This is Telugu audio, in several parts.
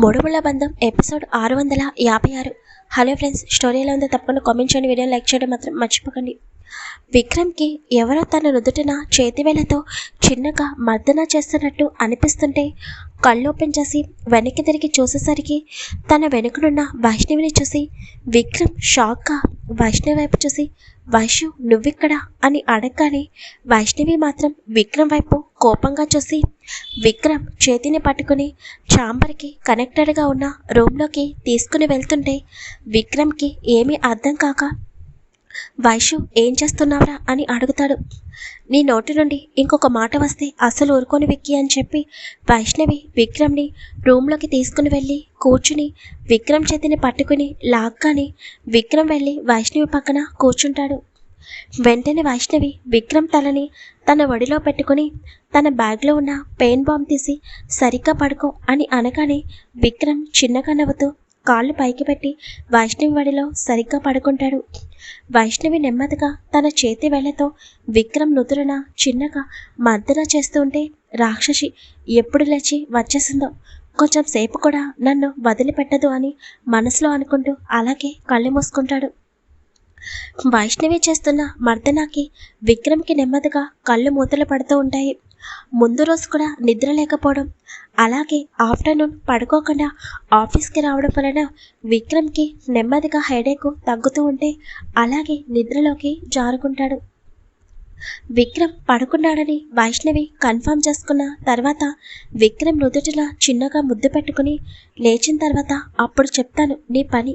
మూడుముళ్ళ బంధం ఎపిసోడ్ ఆరు వందల యాభై ఆరు. హలో ఫ్రెండ్స్ స్టోరీ ఎలా ఉందో తప్పకుండా కామెంట్ చేయండి వీడియో లైక్ చేయడం మాత్రం మర్చిపోకండి. విక్రమ్కి ఎవరో తన నుదుటిన చేతివేళతో చిన్నగా మర్దన చేస్తున్నట్టు అనిపిస్తుంటే కళ్ళు ఓపెన్ చేసి వెనక్కి తిరిగి చూసేసరికి తన వెనుకనున్న వైష్ణవిని చూసి విక్రమ్ షాక్గా వైష్ణవి వైపు చూసి వైషు నువ్విక్కడ? అని అడగగానే వైష్ణవి మాత్రం విక్రమ్ వైపు కోపంగా చూసి విక్రమ్ చేతిని పట్టుకుని ఛాంబర్కి కనెక్టెడ్గా ఉన్న రూమ్లోకి తీసుకుని వెళ్తుంటే విక్రమ్కి ఏమీ అర్థం కాక వైషు ఏం చేస్తున్నావురా? అని అడుగుతాడు. నీ నోటి నుండి ఇంకొక మాట వస్తే అసలు ఊరుకొని విక్కి అని చెప్పి వైష్ణవి విక్రమ్ని రూమ్లోకి తీసుకుని వెళ్ళి కూర్చుని విక్రమ్ చేతిని పట్టుకుని లాక్కాని విక్రమ్ వెళ్ళి వైష్ణవి పక్కన కూర్చుంటాడు. వెంటనే వైష్ణవి విక్రమ్ తలని తన ఒడిలో పెట్టుకుని తన బ్యాగ్లో ఉన్న పెయిన్ బాంబ్ తీసి సరిగ్గా పడుకో అని అనగానే విక్రమ్ చిన్నగా నవ్వుతూ కాళ్ళు పైకి పెట్టి వైష్ణవి వడిలో సరిగ్గా పడుకుంటాడు. వైష్ణవి నెమ్మదిగా తన చేతి వేళ్ళతో విక్రమ్ నుదురున చిన్నగా మర్దన చేస్తుంటే రాక్షసి ఎప్పుడు లేచి వచ్చేసిందో? కొంచెం సేపు కూడా నన్ను వదిలిపెట్టదు అని మనసులో అనుకుంటూ అలాగే కళ్ళు మూసుకుంటాడు. వైష్ణవి చేస్తున్న మర్దనాకి విక్రమ్కి నెమ్మదిగా కళ్ళు మూతలు పడుతూ ఉంటాయి. ముందు రోజు కూడా నిద్ర లేకపోవడం అలాగే ఆఫ్టర్నూన్ పడుకోకుండా ఆఫీస్కి రావడం వలన విక్రమ్కి నెమ్మదిగా హెడేక్ తగ్గుతూ ఉంటే అలాగే నిద్రలోకి జారుకుంటాడు. విక్రమ్ పడుకున్నాడని వైష్ణవి కన్ఫర్మ్ చేసుకున్న తర్వాత విక్రమ్ నుదుటిన చిన్నగా ముద్దు పెట్టుకుని లేచిన తర్వాత అప్పుడు చెప్తాను నీ పని.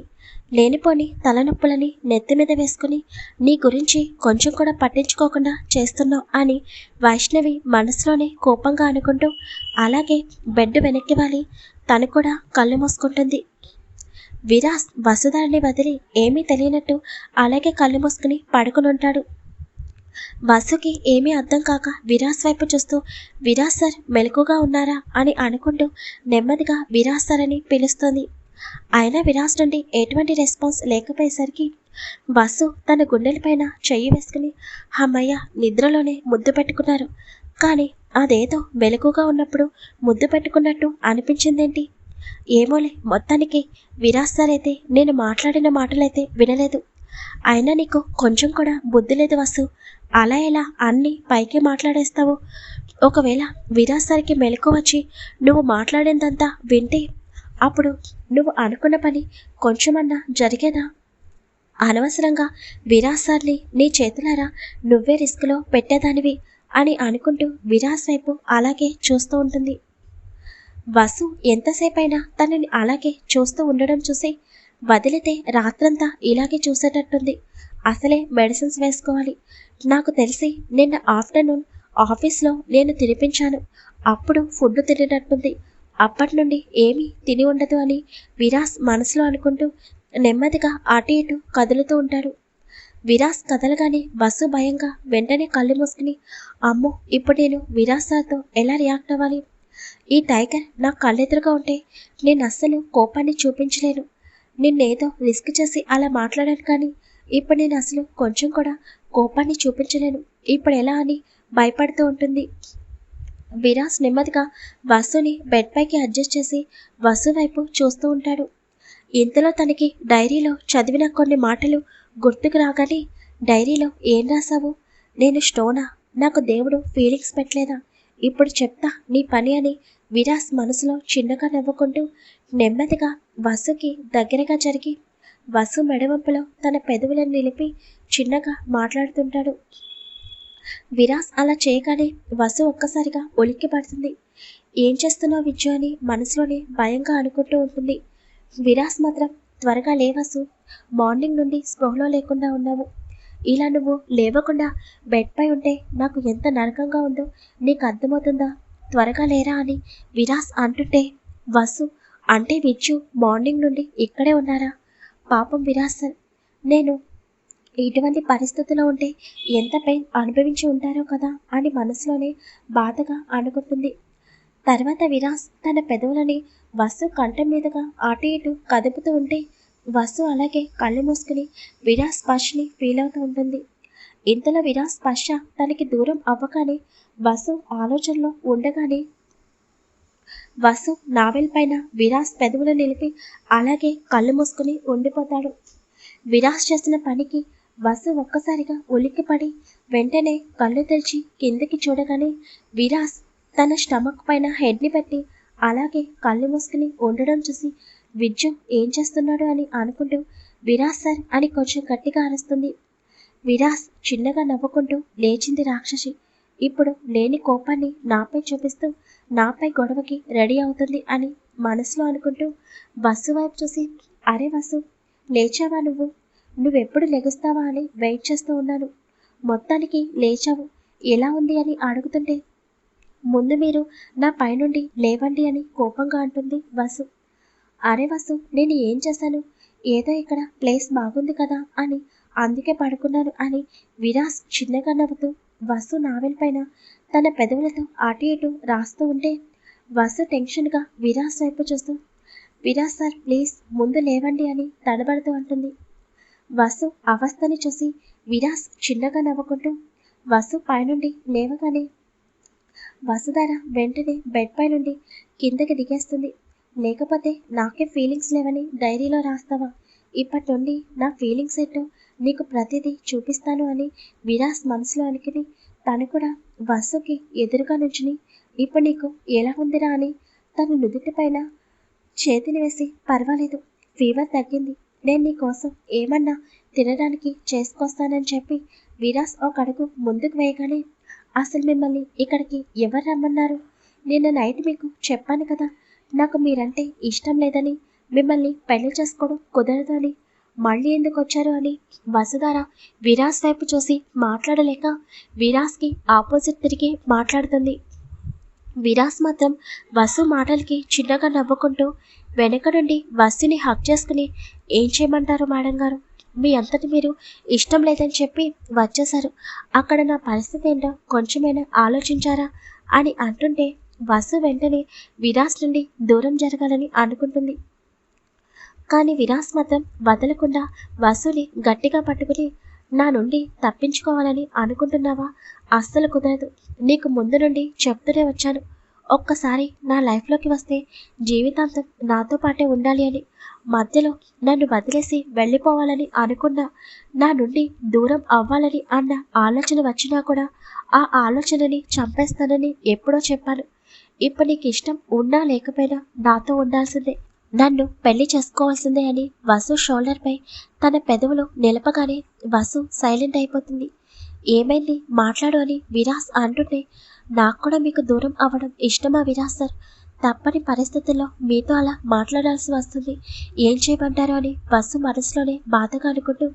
లేనిపోని తలనొప్పులని నెత్తి మీద వేసుకుని నీ గురించి కొంచెం కూడా పట్టించుకోకుండా చేస్తున్నావు అని వైష్ణవి మనసులోనే కోపంగా అనుకుంటూ అలాగే బెడ్ వెనక్కి వాలి తను కూడా కళ్ళు మూసుకుంటుంది. విరాస్ వసుధారిని వదిలి ఏమీ తెలియనట్టు అలాగే కళ్ళు మూసుకుని పడుకుని ఉంటాడు. వసుకి ఏమీ అర్థం కాక విరాస్ వైపు చూస్తూ విరాస్ సార్ మెలకుగా ఉన్నారా? అని అనుకుంటూ నెమ్మదిగా విరాస్ సార్ అని పిలుస్తుంది. అయినా విరాస్ నుండి ఎటువంటి రెస్పాన్స్ లేకపోయేసరికి బస్సు తన గుండెలపైన చెయ్యి వేసుకుని అమ్మయ్య నిద్రలోనే ముద్దు పెట్టుకున్నారు. కానీ అదేదో వెలుగుగా ఉన్నప్పుడు ముద్దు పెట్టుకున్నట్టు అనిపించిందేంటి? ఏమోలే మొత్తానికి విరాస్ సార్ అయితే నేను మాట్లాడిన మాటలైతే వినలేదు. అయినా నీకు కొంచెం కూడా బుద్ధి లేదు వసు. అలా ఎలా అన్నీ పైకి మాట్లాడేస్తావు? ఒకవేళ విరాస్ సార్కి మెలకు వచ్చి నువ్వు మాట్లాడిందంతా వింటే అప్పుడు నువ్వు అనుకున్న పని కొంచెమన్నా జరిగేదా అనవసరంగా విరాస్ సార్ని నీ చేతులారా నువ్వే రిస్క్లో పెట్టేదానివి అని అనుకుంటూ విరాస్ వైపు అలాగే చూస్తూ ఉంటుంది. వసు ఎంతసేపైనా తనని అలాగే చూస్తూ ఉండడం చూసి వదిలితే రాత్రంతా ఇలాగే చూసేటట్టుంది. అసలే మెడిసిన్స్ వేసుకోవాలి. నాకు తెలిసి నిన్న ఆఫ్టర్నూన్ ఆఫీస్లో నేను తినిపించాను. అప్పుడు ఫుడ్ తినేటట్టుంది. అప్పటి నుండి ఏమీ తిని ఉండదు అని విరాస్ మనసులో అనుకుంటూ నెమ్మదిగా అటు ఇటు కదులుతూ ఉంటాడు. విరాస్ కదలగానే బస్సు భయంగా వెంటనే కళ్ళు మూసుకుని అమ్మో ఇప్పుడు నేను విరాస్ సార్తో ఎలా రియాక్ట్ అవ్వాలి? ఈ టైగర్ నా కళ్ళెదురుగా ఉంటే నేను అస్సలు కోపాన్ని చూపించలేను. నిన్నేదో రిస్క్ చేసి అలా మాట్లాడాను కానీ ఇప్పుడు నేను అసలు కొంచెం కూడా కోపాన్ని చూపించలేను. ఇప్పుడు ఎలా అని భయపడుతూ ఉంటుంది. విరాస్ నెమ్మదిగా వసుని బెడ్ పైకి అడ్జస్ట్ చేసి వసు వైపు చూస్తూ ఉంటాడు. ఇంతలో తనకి డైరీలో చదివిన కొన్ని మాటలు గుర్తుకు రాగానే డైరీలో ఏం రాసావు నేను స్టోనా? నాకు దేవుడు ఫీలింగ్స్ పెట్టలేదా? ఇప్పుడు చెప్తా నీ పని అని విరాస్ మనసులో చిన్నగా నవ్వుకుంటూ నెమ్మదిగా వసుకి దగ్గరగా జరిగి వసు మెడవంపులో తన పెదవులను నిలిపి చిన్నగా మాట్లాడుతుంటాడు. విరాస్ అలా చేయగానే వసు ఒక్కసారిగా ఒలిక్కి పడుతుంది. ఏం చేస్తున్నావు విద్యు అని మనసులోనే భయంగా అనుకుంటూ ఉంటుంది. విరాస్ మాత్రం త్వరగా లేవసు మార్నింగ్ నుండి స్పృహలో లేకుండా ఉన్నావు. ఇలా నువ్వు లేవకుండా బెడ్ పై ఉంటే నాకు ఎంత నరకంగా ఉందో నీకు అర్థమవుతుందా? త్వరగా లేరా అని విరాస్ అంటుంటే వసు అంటే విచ్చు మార్నింగ్ నుండి ఇక్కడే ఉన్నారా? పాపం విరాస్ నేను ఇటువంటి పరిస్థితిలో ఉంటే ఎంత పెయిన్ అనుభవించి ఉంటారో కదా అని మనసులోనే బాధగా అనుకుంటుంది. తర్వాత విరాస్ తన పెదవులని వసు కంఠం మీదుగా అటు ఇటు కదుపుతూ ఉంటే వసు అలాగే కళ్ళు మూసుకుని విరాస్ స్పర్శని ఫీల్ అవుతూ ఉంటుంది. ఇంతలో విరాస్ స్పర్శ తనకి దూరం అవ్వగానే వసు ఆలోచనలో ఉండగానే వసు నావెల్ పైన విరాస్ పెదవులు నిలిపి అలాగే కళ్ళు మూసుకుని ఉండిపోతాడు. విరాస్ చేసిన పనికి వసు ఒక్కసారిగా ఉలిక్కిపడి వెంటనే కళ్ళు తెరిచి కిందకి చూడగానే విరాస్ తన స్టమక్ పైన హెడ్ని పెట్టి అలాగే కళ్ళు మూసుకుని ఉండడం చూసి విజ్జు ఏం చేస్తున్నాడు? అని అనుకుంటూ విరాస్ సార్ అని కొంచెం గట్టిగా అరుస్తుంది. విరాస్ చిన్నగా నవ్వుకుంటూ లేచింది రాక్షసి. ఇప్పుడు లేని కోపాన్ని నాపై చూపిస్తూ నాపై గొడవకి రెడీ అవుతుంది అని మనసులో అనుకుంటూ బస్సు వైపు చూసి అరే వసు లేచావా నువ్వు? నువ్వెప్పుడు లెగుస్తావా అని వెయిట్ చేస్తూ ఉన్నాను. మొత్తానికి లేచావు. ఎలా ఉంది అని అడుగుతుంటే ముందు మీరు నా పైనుండి లేవండి అని కోపంగా అంటుంది వసు. అరే వసు నేను ఏం చేశాను? ఏదో ఇక్కడ ప్లేస్ బాగుంది కదా అని అందుకే పడుకున్నాను అని విరాస్ చిన్నగా నవ్వుతూ వసు నావెల్ పైన తన పెదవులతో అటు ఇటు రాస్తూ ఉంటే వసు టెన్షన్గా విరాస్ వైపు చూస్తూ విరాస్ సార్ ప్లీజ్ ముందు లేవండి అని తడబడుతూ అంటుంది. వసు అవస్థని చూసి విరాస్ చిన్నగా నవ్వుకుంటూ వసు పైనుండి లేవగానే. వసుధార వెంటనే బెడ్ పై నుండి కిందకి దిగేస్తుంది. లేకపోతే నాకే ఫీలింగ్స్ లేవని డైరీలో రాస్తావా? ఇప్పటి నుండి నా ఫీలింగ్స్ ఏంటో నీకు ప్రతిదీ చూపిస్తాను అని విరాస్ మనసులో అనుకుని తను కూడా వసుకి ఎదురుగా నుంచుని ఇప్పుడు నీకు ఎలా ఉందిరా అని తను నుదుటిపైన చేతిని వేసి పర్వాలేదు ఫీవర్ తగ్గింది. నేను నీ కోసం ఏమన్నా తినడానికి చేసుకొస్తానని చెప్పి విరాస్ ఒక అడుగు ముందుకు వేయగానే అసలు మిమ్మల్ని ఇక్కడికి ఎవరు రమ్మన్నారు? నిన్న నైట్ మీకు చెప్పాను కదా నాకు మీరంటే ఇష్టం లేదని మిమ్మల్ని పెళ్ళి చేసుకోవడం కుదరదు అని మళ్ళీ ఎందుకు వచ్చారు అని వసుధార విరాస్ వైపు చూసి మాట్లాడలేక విరాస్కి ఆపోజిట్ తిరిగి మాట్లాడుతుంది. విరాస్ మాత్రం వసు మాటలకి చిన్నగా నవ్వుకుంటూ వెనక నుండి వసుని హక్ చేసుకుని ఏం చేయమంటారు మేడం గారు? మీ అంతటి మీరు ఇష్టం లేదని చెప్పి వచ్చేశారు. అక్కడ నా పరిస్థితి ఏంటో కొంచెమైనా ఆలోచించారా? అని అంటుంటే వసు వెంటనే విరాస్ నుండి దూరం జరగాలని అనుకుంటుంది. కానీ విరాస్ మాత్రం వదలకుండా వసుని గట్టిగా పట్టుకుని నా నుండి తప్పించుకోవాలని అనుకుంటున్నావా? అస్సలు కుదరదు. నీకు ముందు నుండి చెప్తూనే వచ్చాను. ఒక్కసారి నా లైఫ్లోకి వస్తే జీవితాంతం నాతో పాటే ఉండాలి అని. మధ్యలో నన్ను వదిలేసి వెళ్ళిపోవాలని అనుకున్నా. నా నుండి దూరం అవ్వాలని అన్న ఆలోచన వచ్చినా కూడా ఆ ఆలోచనని చంపేస్తానని ఎప్పుడో చెప్పాను. ఇప్పుడు నీకు ఇష్టం ఉన్నా లేకపోయినా నాతో ఉండాల్సిందే. నన్ను పెళ్ళి చేసుకోవాల్సిందే అని వసు షోల్డర్పై తన పెదవులు నిలపగానే వసు సైలెంట్ అయిపోతుంది. ఏమైంది? మాట్లాడు అని విరాస్ అంటుంటే నాకు కూడా మీకు దూరం అవ్వడం ఇష్టమా విరాస్ సార్? తప్పని పరిస్థితుల్లో మీతో అలా మాట్లాడాల్సి వస్తుంది. ఏం చేయమంటారు అని బస్సు మనసులోనే బాధగా అనుకుంటూ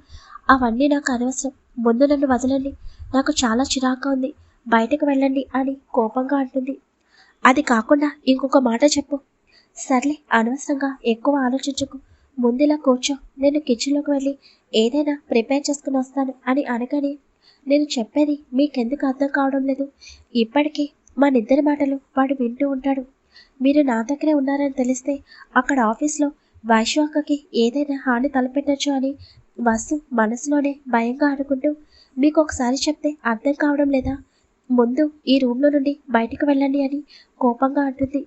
అవన్నీ నాకు అనవసరం. ముందు నన్ను వదలండి. నాకు చాలా చిరాగ్గా ఉంది. బయటకు వెళ్ళండి అని కోపంగా అంటుంది. అది కాకుండా ఇంకొక మాట చెప్పు. సర్లే అనవసరంగా ఎక్కువ ఆలోచించకు. ముందులా కూర్చో. నేను కిచెన్లోకి వెళ్ళి ఏదైనా ప్రిపేర్ చేసుకుని వస్తాను అని అనగానే నేను చెప్పేది మీకెందుకు అర్థం కావడం లేదు. ఇప్పటికీ మనిద్దరి మాటలు వాడు వింటూ ఉంటాడు. మీరు నా దగ్గరే ఉన్నారని తెలిస్తే అక్కడ ఆఫీస్లో వైశ్వాకకి ఏదైనా హాని తలపెట్టచ్చు అని వసు మనసులోనే భయంగా అనుకుంటూ మీకు ఒకసారి చెప్తే అర్థం కావడం లేదా? ముందు ఈ రూమ్లో నుండి బయటకు వెళ్ళండి అని కోపంగా అంటుంది.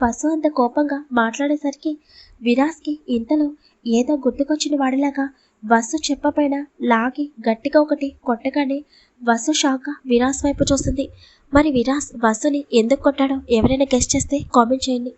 వసు అంత కోపంగా మాట్లాడేసరికి విరాస్కి ఇంతలో ఏదో గుర్తుకొచ్చిన వాడిలాగా వసు చెప్పపైన లాగి గట్టిగా ఒకటి కొట్టగానే వసు షాక్గా విరాస్ వైపు చూస్తుంది మరి విరాస్ వసుని ఎందుకు కొట్టాడో ఎవరైనా గెస్ట్ చేస్తే కామెంట్ చేయండి.